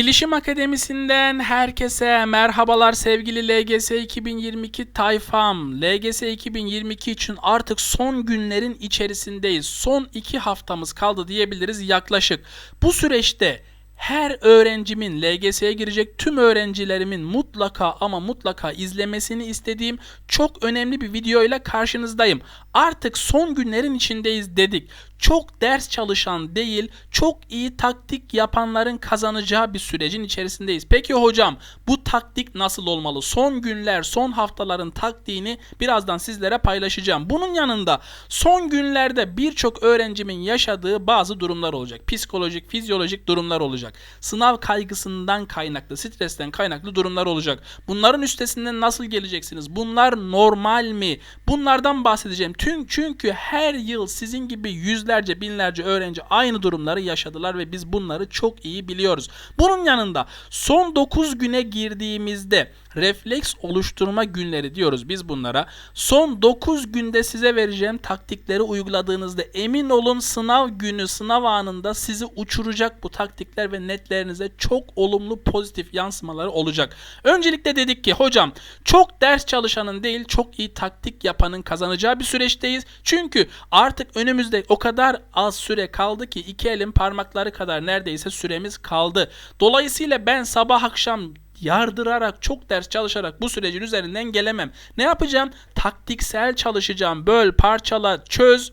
Bilişim Akademisi'nden herkese merhabalar sevgili LGS 2022 tayfam. LGS 2022 için artık son günlerin içerisindeyiz. Son iki haftamız kaldı diyebiliriz yaklaşık. Bu süreçte her öğrencimin LGS'ye girecek tüm öğrencilerimin mutlaka ama mutlaka izlemesini istediğim çok önemli bir video ile karşınızdayım. Artık son günlerin içindeyiz dedik. Çok ders çalışan değil, çok iyi taktik yapanların kazanacağı bir sürecin içerisindeyiz. Peki hocam bu taktik nasıl olmalı? Son günler, son haftaların taktiğini birazdan sizlere paylaşacağım. Bunun yanında son günlerde birçok öğrencimin yaşadığı bazı durumlar olacak. Psikolojik, fizyolojik durumlar olacak. Sınav kaygısından kaynaklı, stresten kaynaklı durumlar olacak. Bunların üstesinden nasıl geleceksiniz? Bunlar normal mi? Bunlardan bahsedeceğim. Tüm çünkü her yıl sizin gibi yüzlerce binlerce öğrenci aynı durumları yaşadılar ve biz bunları çok iyi biliyoruz. Bunun yanında son 9 güne girdiğimizde refleks oluşturma günleri diyoruz biz bunlara. Son 9 günde size vereceğim taktikleri uyguladığınızda emin olun sınav günü sınav anında sizi uçuracak bu taktikler ve netlerinize çok olumlu pozitif yansımaları olacak. Öncelikle dedik ki hocam çok ders çalışanın değil çok iyi taktik yapanın kazanacağı bir süreçteyiz. Çünkü artık önümüzde o kadar az süre kaldı ki iki elin parmakları kadar neredeyse süremiz kaldı. Dolayısıyla ben sabah akşam yardırarak çok ders çalışarak bu sürecin üzerinden gelemem. Ne yapacağım? Taktiksel çalışacağım. Böl, parçala, çöz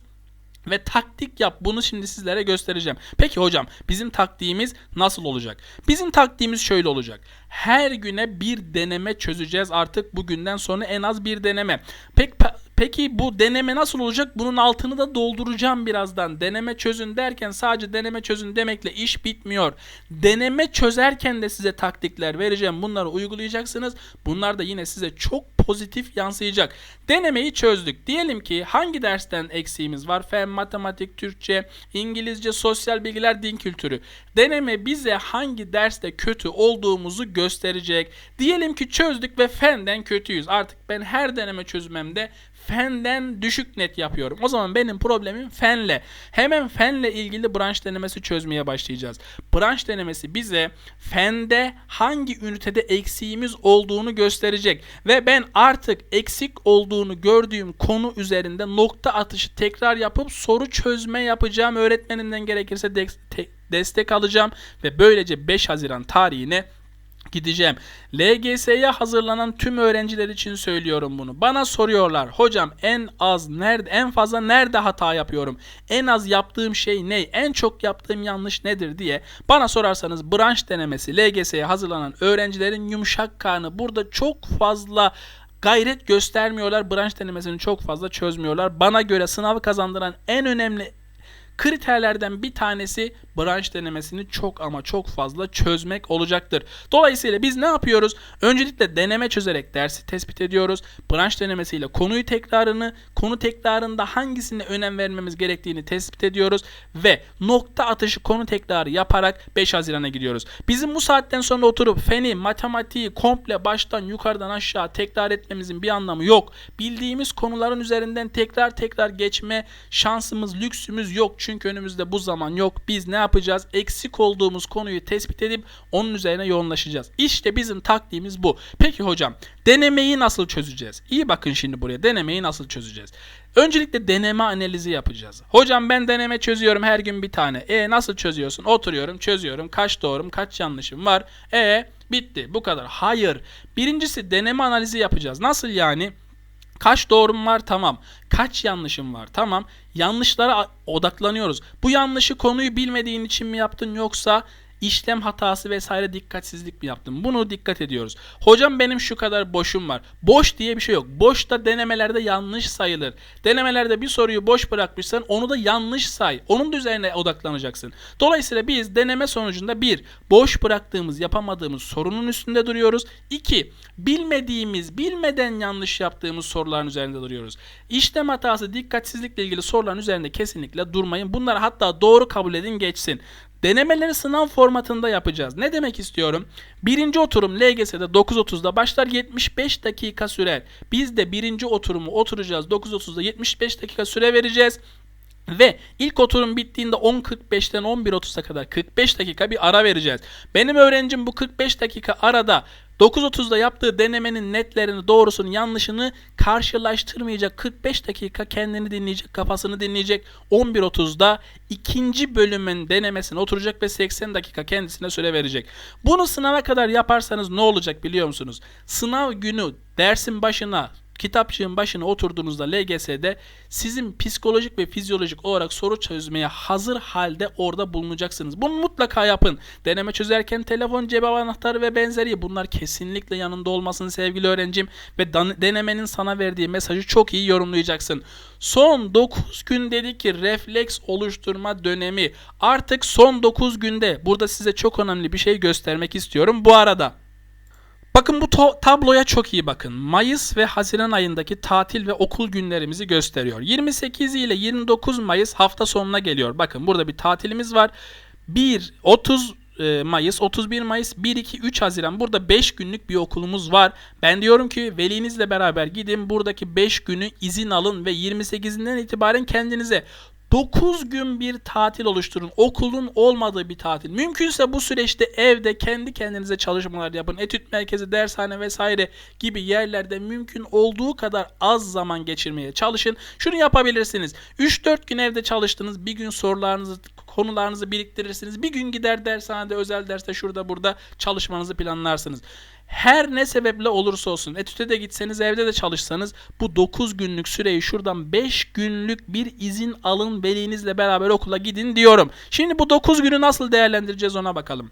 ve taktik yap. Bunu şimdi sizlere göstereceğim. Peki hocam bizim taktiğimiz nasıl olacak? Bizim taktiğimiz şöyle olacak. Her güne bir deneme çözeceğiz artık bugünden sonra en az bir deneme. Pek Peki bu deneme nasıl olacak? Bunun altını da dolduracağım birazdan. Deneme çözün derken sadece deneme çözün demekle iş bitmiyor. Deneme çözerken de size taktikler vereceğim. Bunları uygulayacaksınız. Bunlar da yine size çok pozitif yansıyacak. Denemeyi çözdük. Diyelim ki hangi dersten eksiğimiz var? Fen, matematik, Türkçe, İngilizce, sosyal bilgiler, din kültürü. Deneme bize hangi derste kötü olduğumuzu gösterecek. Diyelim ki çözdük ve fenden kötüyüz. Artık ben her deneme çözmemde fenden düşük net yapıyorum. O zaman benim problemim fenle. Hemen fenle ilgili branş denemesi çözmeye başlayacağız. Branş denemesi bize fende hangi ünitede eksiğimiz olduğunu gösterecek ve ben artık eksik olduğunu gördüğüm konu üzerinde nokta atışı tekrar yapıp soru çözme yapacağım. Öğretmenimden gerekirse destek alacağım ve böylece 5 Haziran tarihine gideceğim. LGS'ye hazırlanan tüm öğrenciler için söylüyorum bunu. Bana soruyorlar. Hocam en az nerede en fazla nerede hata yapıyorum? En az yaptığım şey ne? En çok yaptığım yanlış nedir diye bana sorarsanız branş denemesi LGS'ye hazırlanan öğrencilerin yumuşak karnı burada çok fazla gayret göstermiyorlar. Branş denemesini çok fazla çözmüyorlar. Bana göre sınavı kazandıran en önemli kriterlerden bir tanesi branş denemesini çok ama çok fazla çözmek olacaktır. Dolayısıyla biz ne yapıyoruz? Öncelikle deneme çözerek dersi tespit ediyoruz. Branş denemesiyle konuyu tekrarını, konu tekrarında hangisine önem vermemiz gerektiğini tespit ediyoruz ve nokta atışı konu tekrarı yaparak 5 Haziran'a gidiyoruz. Bizim bu saatten sonra oturup feni, matematiği komple baştan yukarıdan aşağı tekrar etmemizin bir anlamı yok. Bildiğimiz konuların üzerinden tekrar tekrar geçme şansımız, lüksümüz yok. Çünkü önümüzde bu zaman yok. Biz ne yapacağız? Eksik olduğumuz konuyu tespit edip onun üzerine yoğunlaşacağız. İşte bizim taktiğimiz bu. Peki hocam denemeyi nasıl çözeceğiz? İyi bakın şimdi buraya denemeyi nasıl çözeceğiz? Öncelikle deneme analizi yapacağız. Hocam ben deneme çözüyorum her gün bir tane. E nasıl çözüyorsun? Oturuyorum çözüyorum. Kaç doğrum kaç yanlışım var? E bitti bu kadar. Hayır. Birincisi deneme analizi yapacağız. Nasıl yani? Kaç doğrum var? Tamam. Kaç yanlışım var? Tamam. Yanlışlara odaklanıyoruz. Bu yanlışı konuyu bilmediğin için mi yaptın yoksa işlem hatası vesaire dikkatsizlik mi yaptım? Bunu dikkat ediyoruz. Hocam benim şu kadar boşum var. Boş diye bir şey yok. Boş da denemelerde yanlış sayılır. Denemelerde bir soruyu boş bırakmışsan onu da yanlış say. Onun da üzerine odaklanacaksın. Dolayısıyla biz deneme sonucunda bir, boş bıraktığımız, yapamadığımız sorunun üstünde duruyoruz. İki, bilmediğimiz, bilmeden yanlış yaptığımız soruların üzerinde duruyoruz. İşlem hatası, dikkatsizlikle ilgili soruların üzerinde kesinlikle durmayın. Bunları hatta doğru kabul edin geçsin. Denemeleri sınav formatında yapacağız. Ne demek istiyorum? Birinci oturum LGS'de 9.30'da başlar 75 dakika sürer. Biz de birinci oturumu oturacağız 9.30'da 75 dakika süre vereceğiz. Ve ilk oturum bittiğinde 10.45'ten 11.30'a kadar 45 dakika bir ara vereceğiz. Benim öğrencim bu 45 dakika arada 9.30'da yaptığı denemenin netlerini, doğrusunu, yanlışını karşılaştırmayacak. 45 dakika kendini dinleyecek, kafasını dinleyecek. 11.30'da ikinci bölümün denemesine oturacak ve 80 dakika kendisine süre verecek. Bunu sınava kadar yaparsanız ne olacak biliyor musunuz? Sınav günü dersin başına kitapçığın başına oturduğunuzda LGS'de sizin psikolojik ve fizyolojik olarak soru çözmeye hazır halde orada bulunacaksınız. Bunu mutlaka yapın. Deneme çözerken telefon, cep anahtarı ve benzeri bunlar kesinlikle yanında olmasın sevgili öğrencim ve denemenin sana verdiği mesajı çok iyi yorumlayacaksın. Son 9 gün dedi ki refleks oluşturma dönemi. Artık son 9 günde burada size çok önemli bir şey göstermek istiyorum bu arada. Bakın bu tabloya çok iyi bakın. Mayıs ve Haziran ayındaki tatil ve okul günlerimizi gösteriyor. 28 ile 29 Mayıs hafta sonuna geliyor. Bakın burada bir tatilimiz var. 1 30 e, Mayıs, 31 Mayıs, 1 2 3 Haziran burada 5 günlük bir okulumuz var. Ben diyorum ki velinizle beraber gidin buradaki 5 günü izin alın ve 28'inden itibaren kendinize 9 gün bir tatil oluşturun. Okulun olmadığı bir tatil. Mümkünse bu süreçte evde kendi kendinize çalışmalar yapın. Etüt merkezi, dershane vesaire gibi yerlerde mümkün olduğu kadar az zaman geçirmeye çalışın. Şunu yapabilirsiniz. 3-4 gün evde çalıştınız. Bir gün sorularınızı konularınızı biriktirirsiniz. Bir gün gider dershanede, özel derste şurada burada çalışmanızı planlarsınız. Her ne sebeple olursa olsun etüte de gitseniz evde de çalışsanız bu 9 günlük süreyi şuradan 5 günlük bir izin alın velinizle beraber okula gidin diyorum. Şimdi bu 9 günü nasıl değerlendireceğiz ona bakalım.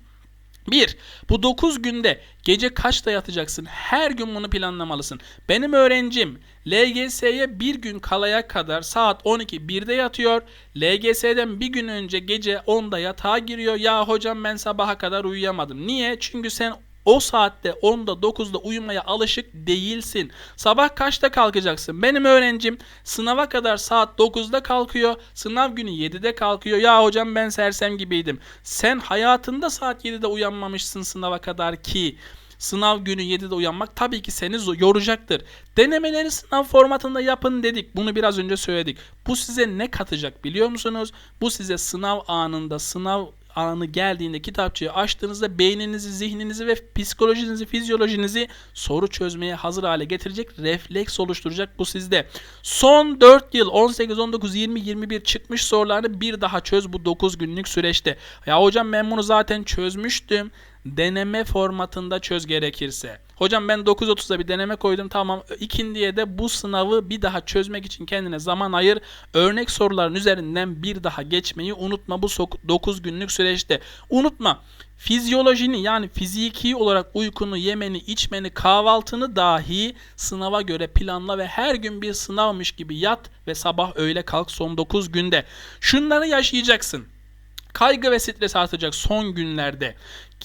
1. Bu 9 günde gece kaçta yatacaksın? Her gün bunu planlamalısın. Benim öğrencim LGS'ye bir gün kalaya kadar saat 12 1'de yatıyor. LGS'den bir gün önce gece 10'da yatağa giriyor. Ya hocam ben sabaha kadar uyuyamadım. Niye? Çünkü sen o saatte 10'da 9'da uyumaya alışık değilsin. Sabah kaçta kalkacaksın? Benim öğrencim sınava kadar saat 9'da kalkıyor. Sınav günü 7'de kalkıyor. Ya hocam ben sersem gibiydim. Sen hayatında saat 7'de uyanmamışsın sınava kadar ki sınav günü 7'de uyanmak tabii ki seni yoracaktır. Denemeleri sınav formatında yapın dedik. Bunu biraz önce söyledik. Bu size ne katacak biliyor musunuz? Bu size sınav anında sınav anı geldiğinde kitapçıyı açtığınızda beyninizi, zihninizi ve psikolojinizi, fizyolojinizi soru çözmeye hazır hale getirecek, refleks oluşturacak bu sizde. Son 4 yıl 18, 19, 20, 21 çıkmış sorularını bir daha çöz bu 9 günlük süreçte. Ya hocam ben bunu zaten çözmüştüm deneme formatında çöz gerekirse. Hocam ben 9.30'da bir deneme koydum tamam. İkindiye de bu sınavı bir daha çözmek için kendine zaman ayır. Örnek soruların üzerinden bir daha geçmeyi unutma bu 9 günlük süreçte. Unutma fizyolojini yani fiziki olarak uykunu, yemeni, içmeni, kahvaltını dahi sınava göre planla ve her gün bir sınavmış gibi yat ve sabah öğle kalk son 9 günde. Şunları yaşayacaksın. Kaygı ve stres artacak son günlerde.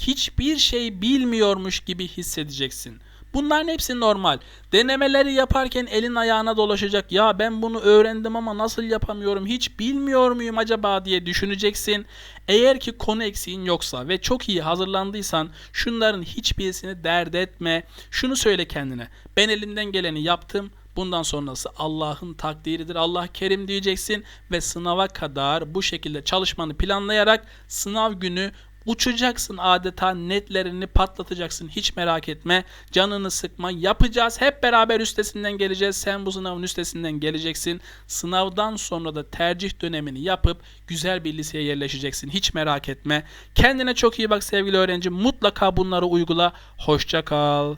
Hiçbir şey bilmiyormuş gibi hissedeceksin. Bunların hepsi normal. Denemeleri yaparken elin ayağına dolaşacak. Ya ben bunu öğrendim ama nasıl yapamıyorum? Hiç bilmiyor muyum acaba diye düşüneceksin. Eğer ki konu eksiğin yoksa ve çok iyi hazırlandıysan şunların hiçbirisini dert etme. Şunu söyle kendine. Ben elimden geleni yaptım. Bundan sonrası Allah'ın takdiridir. Allah kerim diyeceksin ve sınava kadar bu şekilde çalışmanı planlayarak sınav günü Uçacaksın adeta netlerini patlatacaksın hiç merak etme. Canını sıkma yapacağız hep beraber üstesinden geleceğiz. Sen bu sınavın üstesinden geleceksin. Sınavdan sonra da tercih dönemini yapıp güzel bir liseye yerleşeceksin hiç merak etme. Kendine çok iyi bak sevgili öğrenci mutlaka bunları uygula. Hoşça kal.